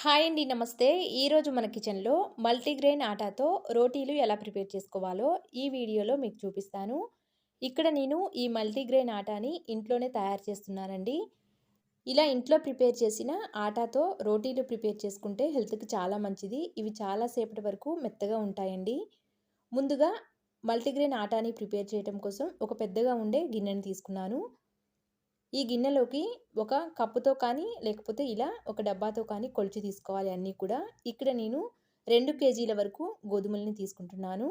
Hi అండి నమస్తే. ఈరోజు మన కిచెన్లో మల్టీగ్రెయిన్ ఆటాతో రోటీలు ఎలా ప్రిపేర్ చేసుకోవాలో ఈ వీడియోలో మీకు చూపిస్తాను. ఇక్కడ నేను ఈ మల్టీగ్రెయిన్ ఆటాని ఇంట్లోనే తయారు చేస్తున్నానండి. ఇలా ఇంట్లో ప్రిపేర్ చేసిన ఆటాతో రోటీలు ప్రిపేర్ చేసుకుంటే హెల్త్కి చాలా మంచిది. ఇవి చాలా సేపటి వరకు మెత్తగా ఉంటాయండి. ముందుగా మల్టీగ్రెయిన్ ఆటాని ప్రిపేర్ చేయడం కోసం ఒక పెద్దగా ఉండే గిన్నెని తీసుకున్నాను. ఈ గిన్నెలోకి ఒక కప్పుతో కానీ లేకపోతే ఇలా ఒక డబ్బాతో కానీ కొలిచి తీసుకోవాలి అన్నీ కూడా. ఇక్కడ నేను రెండు కేజీల వరకు గోధుమల్ని తీసుకుంటున్నాను.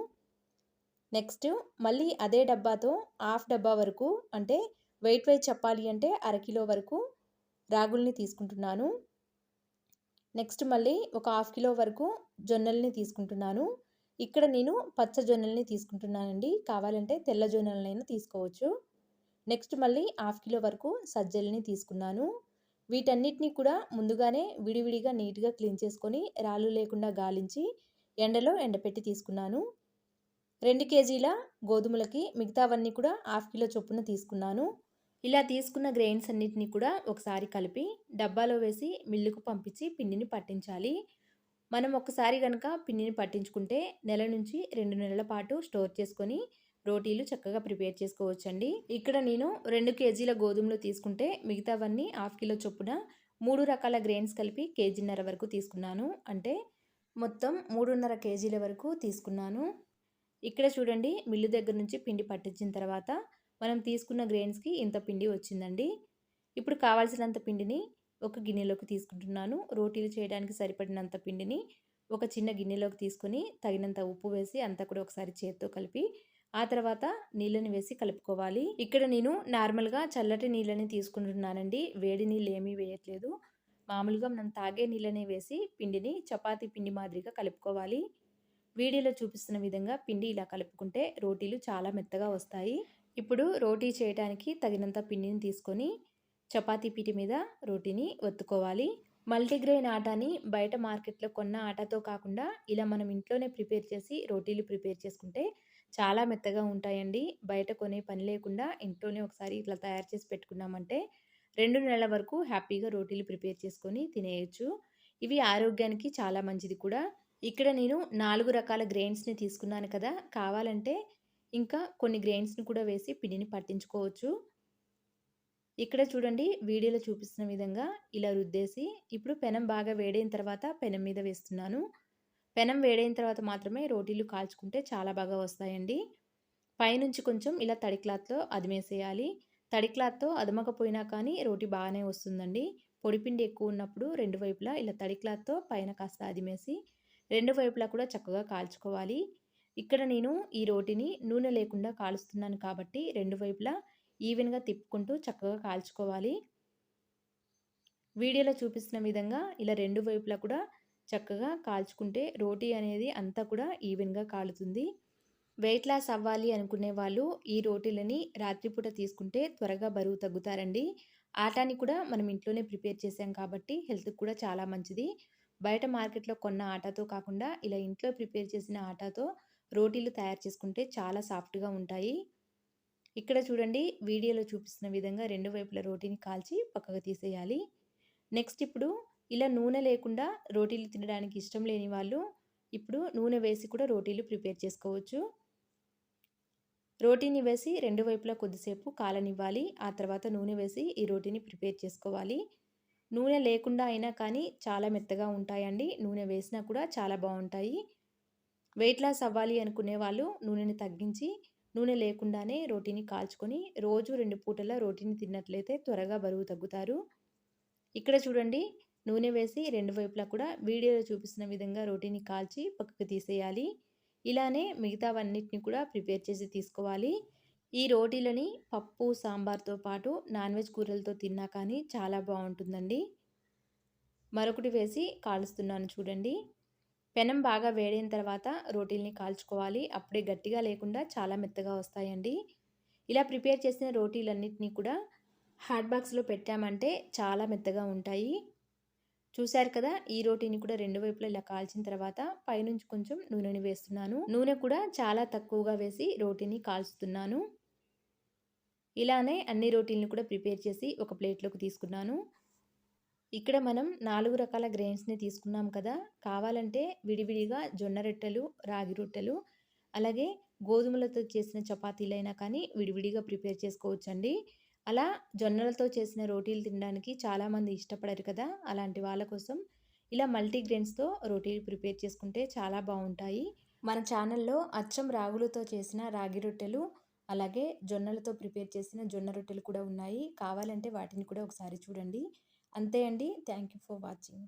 నెక్స్ట్ మళ్ళీ అదే డబ్బాతో హాఫ్ డబ్బా వరకు అంటే వెయిట్ వైజ్ చెప్పాలి అంటే అరకిలో వరకు రాగుల్ని తీసుకుంటున్నాను. నెక్స్ట్ మళ్ళీ ఒక హాఫ్ కిలో వరకు జొన్నల్ని తీసుకుంటున్నాను. ఇక్కడ నేను పచ్చ జొన్నల్ని తీసుకుంటున్నానండి. కావాలంటే తెల్ల జొన్నలనైనా తీసుకోవచ్చు. నెక్స్ట్ మళ్ళీ హాఫ్ కిలో వరకు సజ్జల్ని తీసుకున్నాను. వీటన్నిటిని కూడా ముందుగానే విడివిడిగా నీట్గా క్లీన్ చేసుకొని రాళ్ళు లేకుండా గాలించి ఎండలో ఎండపెట్టి తీసుకున్నాను. రెండు కేజీల గోధుమలకి మిగతావన్నీ కూడా హాఫ్ కిలో చొప్పున తీసుకున్నాను. ఇలా తీసుకున్న గ్రెయిన్స్ అన్నిటిని కూడా ఒకసారి కలిపి డబ్బాలో వేసి మిల్లుకు పంపించి పిండిని పట్టించాలి. మనం ఒకసారి కనుక పిండిని పట్టించుకుంటే నెల నుంచి రెండు నెలల పాటు స్టోర్ చేసుకొని రోటీలు చక్కగా ప్రిపేర్ చేసుకోవచ్చండి. ఇక్కడ నేను రెండు కేజీల గోధుమలు తీసుకుంటే మిగతావన్నీ హాఫ్ కిలో చొప్పున మూడు రకాల గ్రెయిన్స్ కలిపి కేజీన్నర వరకు తీసుకున్నాను. అంటే మొత్తం మూడున్నర కేజీల వరకు తీసుకున్నాను. ఇక్కడ చూడండి మిల్లు దగ్గర నుంచి పిండి పట్టించిన తర్వాత మనం తీసుకున్న గ్రెయిన్స్కి ఇంత పిండి వచ్చిందండి. ఇప్పుడు కావాల్సినంత పిండిని ఒక గిన్నెలోకి తీసుకుంటున్నాను. రోటీలు చేయడానికి సరిపడినంత పిండిని ఒక చిన్న గిన్నెలోకి తీసుకొని తగినంత ఉప్పు వేసి అంతా కూడా ఒకసారి చేత్తో కలిపి ఆ తర్వాత నీళ్ళని వేసి కలుపుకోవాలి. ఇక్కడ నేను నార్మల్గా చల్లటి నీళ్ళని తీసుకుంటున్నానండి. వేడి నీళ్ళు ఏమీ వేయట్లేదు. మామూలుగా మనం తాగే నీళ్ళని వేసి పిండిని చపాతీ పిండి మాదిరిగా కలుపుకోవాలి. వీడియోలో చూపిస్తున్న విధంగా పిండి ఇలా కలుపుకుంటే రోటీలు చాలా మెత్తగా వస్తాయి. ఇప్పుడు రోటీ చేయడానికి తగినంత పిండిని తీసుకొని చపాతీ పిటి మీద రోటీని ఒత్తుకోవాలి. మల్టీగ్రెయిన్ ఆటాని బయట మార్కెట్లో కొన్న ఆటాతో కాకుండా ఇలా మనం ఇంట్లోనే ప్రిపేర్ చేసి రోటీలు ప్రిపేర్ చేసుకుంటే చాలా మెత్తగా ఉంటాయండి. బయట కొనే పని లేకుండా ఇంట్లోనే ఒకసారి ఇట్లా తయారు చేసి పెట్టుకున్నామంటే రెండు నెలల వరకు హ్యాపీగా రోటీలు ప్రిపేర్ చేసుకొని తినేయచ్చు. ఇవి ఆరోగ్యానికి చాలా మంచిది కూడా. ఇక్కడ నేను నాలుగు రకాల గ్రెయిన్స్ని తీసుకున్నాను కదా! కావాలంటే ఇంకా కొన్ని గ్రెయిన్స్ని కూడా వేసి పిండిని పట్టించుకోవచ్చు. ఇక్కడ చూడండి వీడియోలో చూపిస్తున్న విధంగా ఇలా రుద్దేసి ఇప్పుడు పెనం బాగా వేడైన తర్వాత పెనం మీద వేస్తున్నాను. పెనం వేడైన తర్వాత మాత్రమే రోటీలు కాల్చుకుంటే చాలా బాగా వస్తాయండి. పైనుంచి కొంచెం ఇలా తడి క్లాత్లో అదిమేసేయాలి. తడి క్లాత్తో అదమకపోయినా కానీ రోటీ బాగానే వస్తుందండి. పొడిపిండి ఎక్కువ ఉన్నప్పుడు రెండు వైపులా ఇలా తడి క్లాత్తో పైన కాస్త అదిమేసి రెండు వైపులా కూడా చక్కగా కాల్చుకోవాలి. ఇక్కడ నేను ఈ రోటీని నూనె లేకుండా కాలుస్తున్నాను కాబట్టి రెండు వైపులా ఈవెన్గా తిప్పుకుంటూ చక్కగా కాల్చుకోవాలి. వీడియోలో చూపిస్తున్న విధంగా ఇలా రెండు వైపులా కూడా చక్కగా కాల్చుకుంటే రోటీ అనేది అంతా కూడా ఈవెన్గా కాలుతుంది. వెయిట్ లాస్ అవ్వాలి అనుకునే వాళ్ళు ఈ రోటీలని రాత్రిపూట తీసుకుంటే త్వరగా బరువు తగ్గుతారండి. ఆటాని కూడా మనం ఇంట్లోనే ప్రిపేర్ చేసాం కాబట్టి హెల్త్కి కూడా చాలా మంచిది. బయట మార్కెట్లో కొన్న ఆటాతో కాకుండా ఇలా ఇంట్లో ప్రిపేర్ చేసిన ఆటాతో రోటీలు తయారు చేసుకుంటే చాలా సాఫ్ట్గా ఉంటాయి. ఇక్కడ చూడండి వీడియోలో చూపిస్తున్న విధంగా రెండు వైపుల రోటీని కాల్చి పక్కకు తీసేయాలి. నెక్స్ట్ ఇప్పుడు ఇలా నూనె లేకుండా రోటీలు తినడానికి ఇష్టం లేని వాళ్ళు ఇప్పుడు నూనె వేసి కూడా రోటీలు ప్రిపేర్ చేసుకోవచ్చు. రోటీని వేసి రెండు వైపులా కొద్దిసేపు కాలనివ్వాలి. ఆ తర్వాత నూనె వేసి ఈ రోటీని ప్రిపేర్ చేసుకోవాలి. నూనె లేకుండా అయినా కానీ చాలా మెత్తగా ఉంటాయండి. నూనె వేసినా కూడా చాలా బాగుంటాయి. వెయిట్ లాస్ అవ్వాలి అనుకునే వాళ్ళు నూనెని తగ్గించి నూనె లేకుండానే రోటీని కాల్చుకొని రోజు రెండు పూటల రోటీని తిన్నట్లయితే త్వరగా బరువు తగ్గుతారు. ఇక్కడ చూడండి నూనె వేసి రెండు వైపులా కూడా వీడియోలో చూపిస్తున్న విధంగా రోటీని కాల్చి పక్కకు తీసేయాలి. ఇలానే మిగతావన్నిటిని కూడా ప్రిపేర్ చేసి తీసుకోవాలి. ఈ రోటీలని పప్పు సాంబార్తో పాటు నాన్ వెజ్ కూరలతో తిన్నా కానీ చాలా బాగుంటుందండి. మరొకటి వేసి కాలుస్తున్నాను చూడండి. పెనం బాగా వేడైన తర్వాత రోటీల్ని కాల్చుకోవాలి. అప్పుడే గట్టిగా లేకుండా చాలా మెత్తగా వస్తాయండి. ఇలా ప్రిపేర్ చేసిన రోటీలన్నింటినీ కూడా హాట్ బాక్స్లో పెట్టామంటే చాలా మెత్తగా ఉంటాయి. చూశారు కదా ఈ రోటీని కూడా రెండు వైపులా ఇలా కాల్చిన తర్వాత పైనుంచి కొంచెం నూనెని వేస్తున్నాను. నూనె కూడా చాలా తక్కువగా వేసి రోటీని కాల్చుతున్నాను. ఇలానే అన్ని రోటీలను కూడా ప్రిపేర్ చేసి ఒక ప్లేట్లోకి తీసుకున్నాను. ఇక్కడ మనం నాలుగు రకాల గ్రెయిన్స్ని తీసుకున్నాం కదా కావాలంటే విడివిడిగా జొన్న రొట్టెలు రాగి రొట్టెలు అలాగే గోధుమలతో చేసిన చపాతీలైనా కానీ విడివిడిగా ప్రిపేర్ చేసుకోవచ్చండి. అలా జొన్నలతో చేసిన రోటీలు తినడానికి చాలామంది ఇష్టపడరు కదా! అలాంటి వాళ్ళ కోసం ఇలా మల్టీగ్రెయిన్స్తో రోటీలు ప్రిపేర్ చేసుకుంటే చాలా బాగుంటాయి. మన ఛానల్లో అచ్చం రాగులతో చేసిన రాగి రొట్టెలు అలాగే జొన్నలతో ప్రిపేర్ చేసిన జొన్న రొట్టెలు కూడా ఉన్నాయి. కావాలంటే వాటిని కూడా ఒకసారి చూడండి. అంతే అండి. Thank you for watching.